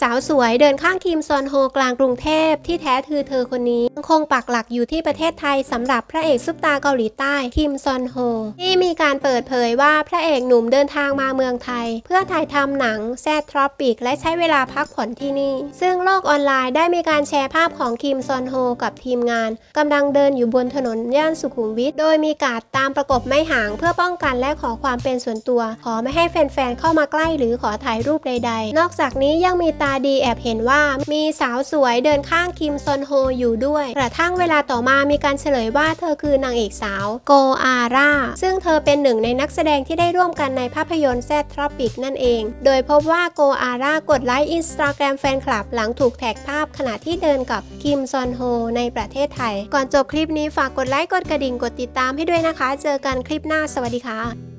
สาวสวยเดินข้างคิมซอนโฮกลางกรุงเทพที่แท้คือเธอคนนี้ยังคงปักหลักอยู่ที่ประเทศไทยสำหรับพระเอกซุปตาเกาหลีใต้คิมซอนโฮที่มีการเปิดเผยว่าพระเอกหนุ่มเดินทางมาเมืองไทย เพื่อถ่ายทำหนังแซดทรอปิกและใช้เวลาพักผ่อนที่นี่ ซึ่งโลกออนไลน์ได้มีการแชร์ภาพของคิมซอนโฮกับทีมงานกำลังเดินอยู่บนถนนย่านสุขุมวิทโดยมีการดตามประกบไม่ห่างเพื่อป้องกันและขอความเป็นส่วนตัว ขอไม่ให้แฟนๆเข้ามาใกล้หรือขอถ่ายรูปใดๆ นอกจากนี้ยังมีตาดีแอบเห็นว่ามีสาวสวยเดินข้างคิมซอนโฮอยู่ด้วย กระทั่งเวลาต่อมามีการเฉลยว่าเธอคือนางเอกสาวโกอาร่าซึ่งเธอเป็นหนึ่งในนักแสดงที่ได้ร่วมกันในภาพยนตร์แซดทรอปิกนั่นเอง โดยพบว่าโกอาร่ากดไลค์อินสตาแกรมแฟนคลับหลังถูกแท็กภาพขณะที่เดินกับคิมซอนโฮในประเทศไทย ก่อนจบคลิปนี้ฝากกดไลค์กดกระดิ่งกดติดตามให้ด้วยนะคะ เจอกันคลิปหน้าสวัสดีค่ะ